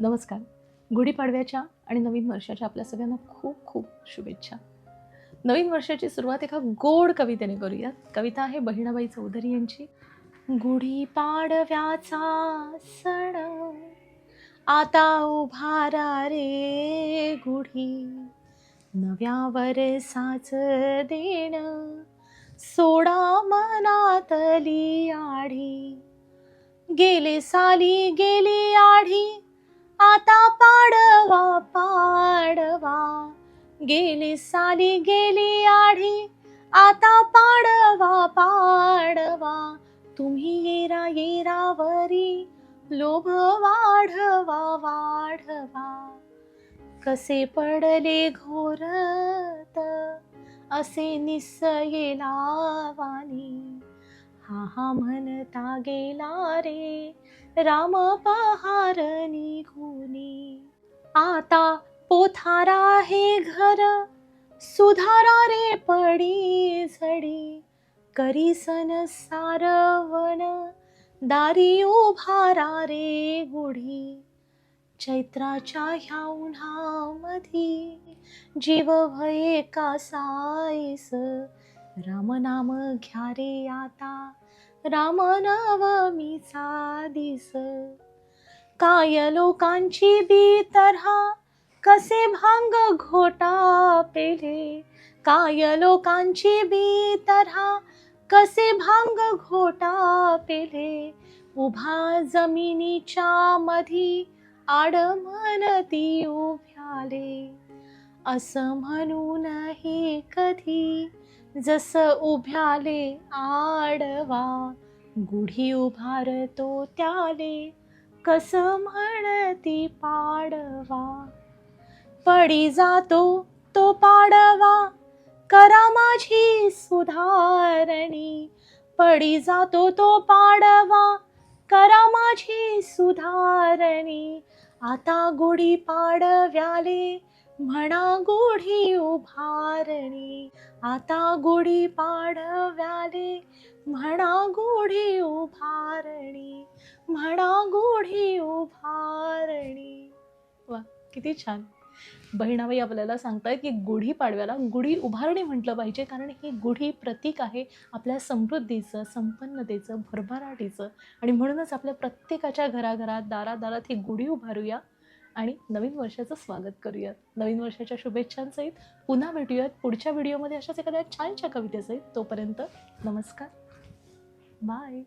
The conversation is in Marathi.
नमस्कार. गुढीपाडव्याच्या आणि नवीन वर्षाच्या आपल्या सगळ्यांना खूप खूप शुभेच्छा. नवीन वर्षाची सुरुवात एका गोड कवितेने करूयात कविता आहे बहिणाबाई चौधरी यांची. गुढीपाडव्याचा सण. आता उभारा रे गुढी. नव्या वरसाच देण. सोडा मनातली आढी. गेले साली गेली आढी. आता पाडवा पाडवा. गेली साली गेली आढी. आता पाडवा पाडवा. तुम्ही येरा येरावरी. लोभ वाढवा वाढवा. कसे पडले घोरत असे निसये लावानी हा हा म्हणता गेला रे राम पहार निघुनी आता पोथारा हे घर सुधारा रे पडी झडी. करीसन सारवण दारी उभारा रे गुढी. चैत्राच्या ह्या उन्हामधी जीव भये कासायस राम नाम घ्या रे आता. राम नवमीचा दिस काय लोकांची बी तऱ्हा कसे भांग घोटा पेले. काय लोकांची बी तऱ्हा कसे भांग घोटा पेले. उभा जमिनीच्या मधी आडमनती उभ्याले. असं म्हणूनही कधी. जसं उभ्याले आडवा गुढी उभारतो त्याले. कसं म्हणती पाडवा. पडी जातो तो पाडवा करा माझी सुधारणी. पडी जातो तो पाडवा करा माझी सुधारणी. आता गुढी पाडव्याले म्हणा गुढी उभारणी आता गुढी पाडव्याले. म्हणा गुढी उभारणी म्हणा गुढी उभारणी. वा किती छान. बहिणाबाई आपल्याला सांगतायत की गुढी पाडव्याला गुढी उभारणी म्हटलं पाहिजे कारण ही गुढी प्रतीक आहे आपल्या समृद्धीचं संपन्नतेचं भरभराटीचं. आणि म्हणूनच आपल्या प्रत्येकाच्या घराघरात दारादारात ही गुढी उभारूया. आणि नवीन वर्षाचं स्वागत करूयात. नवीन वर्षाच्या शुभेच्छांसहित पुन्हा भेटूयात. पुढच्या व्हिडिओमध्ये अशाच एखाद्या छानशा कवितेसहित. तोपर्यंत नमस्कार. बाय